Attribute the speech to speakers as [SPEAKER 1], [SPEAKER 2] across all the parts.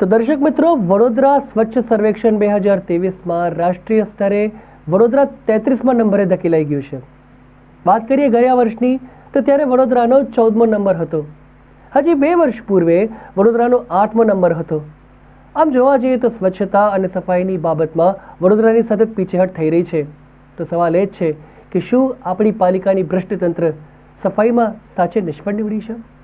[SPEAKER 1] તો દર્શક મિત્રો, વડોદરા સ્વચ્છ સર્વેક્ષણ બે હજાર ત્રેવીસમાં રાષ્ટ્રીય સ્તરે વડોદરા તેત્રીસમાં નંબરે ધકેલાઈ ગયું છે. વાત કરીએ ગયા વર્ષની, તો ત્યારે વડોદરાનો ચૌદમો નંબર હતો. હજી બે વર્ષ પૂર્વે વડોદરાનો આઠમો નંબર હતો. આમ જોવા જઈએ તો સ્વચ્છતા અને સફાઈની બાબતમાં વડોદરાની સતત પીછેહટ થઈ રહી છે. તો સવાલ એ જ છે કે શું આપણી પાલિકાની ભ્રષ્ટતંત્ર સફાઈમાં સાચે નિષ્ફળ નીવડી છે?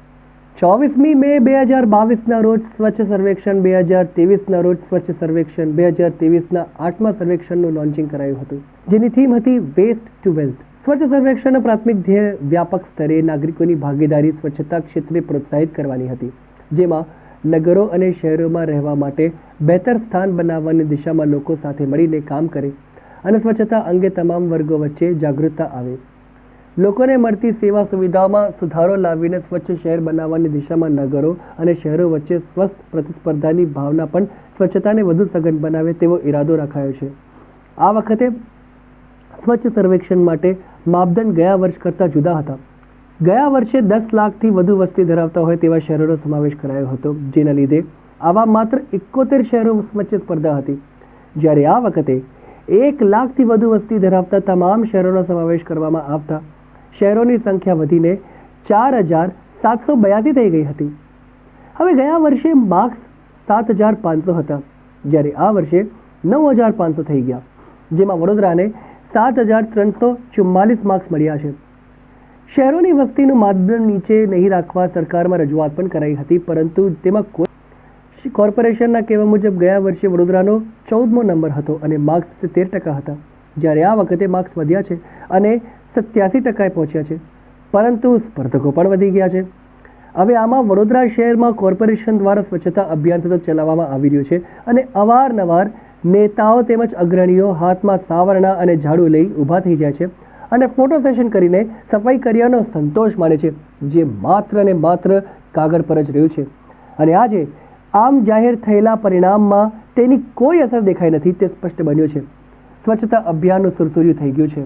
[SPEAKER 1] ચોવીસમી મે બે હજાર બાવીસના રોજ સ્વચ્છ સર્વેક્ષણ, બે હજાર ત્રેવીસના રોજ સ્વચ્છ સર્વેક્ષણ, બે હજાર ત્રેવીસના આઠમા સર્વેક્ષણનું લોન્ચિંગ કરાયું હતું. જેની થીમ હતી વેસ્ટ ટુ વેલ્થ સ્વચ્છ સર્વેક્ષણનો પ્રાથમિક ધ્યેય વ્યાપક સ્તરે નાગરિકોની ભાગીદારી સ્વચ્છતા ક્ષેત્રે પ્રોત્સાહિત કરવાની હતી, જેમાં નગરો અને શહેરોમાં રહેવા માટે બહેતર સ્થાન બનાવવાની દિશામાં લોકો સાથે મળીને કામ કરે અને સ્વચ્છતા અંગે તમામ વર્ગો વચ્ચે જાગૃતતા આવે. લોકોને મળતી સેવા સુવિધાઓમાં સુધારો લાવીને સ્વચ્છ શહેર બનાવવાની દિશામાં નગરો અને શહેરો વચ્ચે સ્વસ્થ પ્રતિસ્પર્ધાની ભાવના પણ સ્વચ્છતાને વધુ સઘન બનાવે તેવો ઈરાદો રાખાયો છે. આ વખતે સ્વચ્છ સર્વેક્ષણ માટે માપદંડ ગયા વર્ષ કરતાં જુદા હતા. ગયા વર્ષે દસ લાખથી વધુ વસ્તી ધરાવતા હોય તેવા શહેરોનો સમાવેશ કરાયો હતો, જેના લીધે આવા માત્ર એકોતેર શહેરો વચ્ચે સ્પર્ધા હતી. જ્યારે આ વખતે એક લાખથી વધુ વસ્તી ધરાવતા તમામ શહેરોનો સમાવેશ કરવામાં આવતા શહેરોની સંખ્યા વધીને ચાર હજાર સાતસો બયાસી થઈ ગઈ હતી. હવે ગયા વર્ષે માર્ક્સ સાત હજાર પાંચસો હતા. જ્યારે આ વર્ષે નવ હજાર પાંચસો થઈ ગયા, જેમાં વડોદરાને સાત હજાર ત્રણસો ચુમ્માલીસ માર્ક્સ મળ્યા છે. શહેરોની વસ્તીનું માપદંડ નીચે નહીં રાખવા સરકારમાં રજૂઆત પણ કરાઈ હતી, પરંતુ તેમાં કોઈ કોર્પોરેશનના કહેવા મુજબ ગયા વર્ષે વડોદરાનો ચૌદમો નંબર હતો અને માર્ક્સ સિત્તેર ટકા હતા. જ્યારે આ વખતે માર્ક્સ વધ્યા છે અને સત્યાસી ટકાએ પહોંચ્યા છે, પરંતુ સ્પર્ધકો પણ વધી ગયા છે. હવે આમાં વડોદરા શહેરમાં કોર્પોરેશન દ્વારા સ્વચ્છતા અભિયાન સતત ચલાવવામાં આવી રહ્યું છે અને અવારનવાર નેતાઓ તેમજ અગ્રણીઓ હાથમાં સાવરણા અને ઝાડુ લઈ ઊભા થઈ જાય છે અને ફોટો સેશન કરીને સફાઈ કર્યાનો સંતોષ માને છે, જે માત્ર ને માત્ર કાગળ પર જ રહ્યું છે. અને આજે આમ જાહેર થયેલા પરિણામમાં તેની કોઈ અસર દેખાઈ નથી તે સ્પષ્ટ બન્યું છે. સ્વચ્છતા અભિયાનનું સુરસુર્યું થઈ ગયું છે.